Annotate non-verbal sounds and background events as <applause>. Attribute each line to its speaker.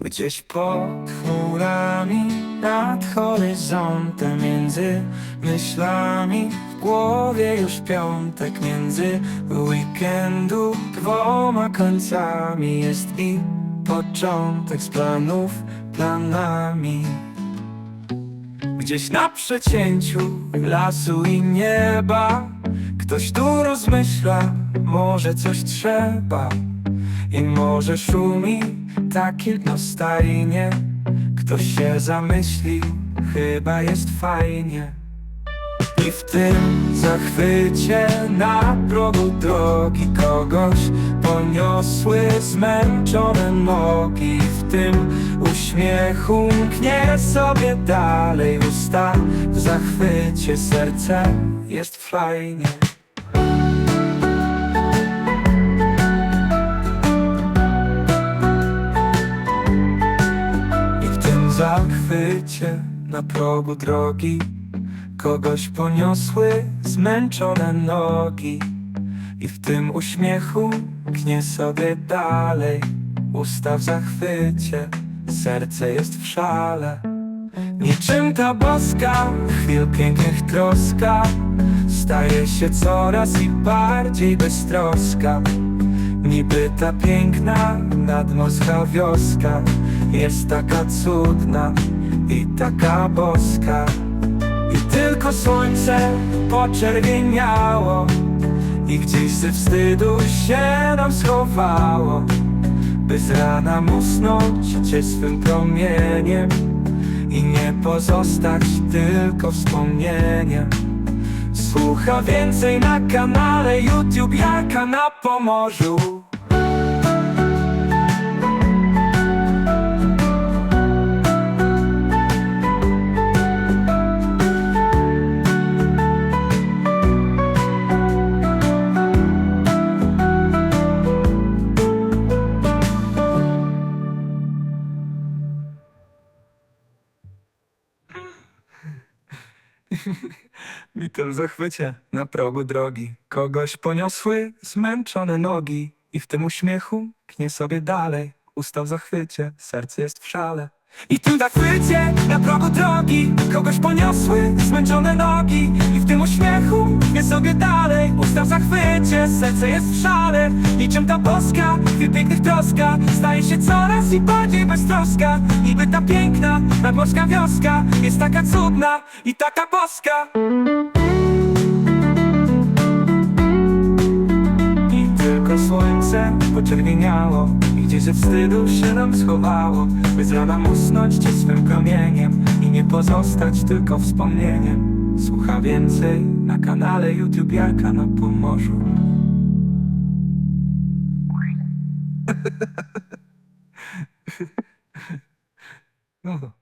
Speaker 1: Gdzieś pod chmurami nad horyzontem Między myślami w głowie już piątek Między weekendu dwoma końcami Jest i początek z planów planami. Gdzieś na przecięciu lasu i nieba Ktoś tu rozmyśla, może coś trzeba. I może szumi tak jednostajnie Ktoś się zamyśli, chyba jest fajnie i w tym zachwycie na progu drogi kogoś poniosły zmęczone nogi. W tym uśmiechu mknie sobie dalej usta. W zachwycie serce jest fajnie. Tym zachwycie na progu drogi. Kogoś poniosły zmęczone nogi. I w tym uśmiechu knie sobie dalej. Usta w zachwycie, serce jest w szale. Niczym ta boska, chwil pięknych troska. Staje się coraz i bardziej beztroska. Niby ta piękna, nadmorska wioska Jest taka cudna i taka boska. I tylko słońce poczerwieniało I gdzieś ze wstydu się nam schowało. By z rana musnąć cię swym promieniem. I nie pozostać tylko wspomnieniem. Słucha więcej na kanale YouTube Jaka na Pomorzu <laughs> Witam w zachwycie na progu drogi. Kogoś poniosły zmęczone nogi I w tym uśmiechu knie sobie dalej. Usta w zachwycie, serce jest w szale I w tym zachwycie na progu drogi. Kogoś poniosły zmęczone nogi. I w tym uśmiechu knie sobie dalej Usta w zachwycie, serce jest w szale Niczym ta boska, chwil pięknych troska Staje się coraz i bardziej beztroska. Niby ta piękna, nadmorska wioska Jest taka cudna i taka boska. I tylko słońce poczerwieniało I gdzieś ze wstydu się nam schowało By z rana musnąć cię swym promieniem I nie pozostać tylko wspomnieniem Słucha więcej na kanale YouTube Jarka na Pomorzu <laughs> No.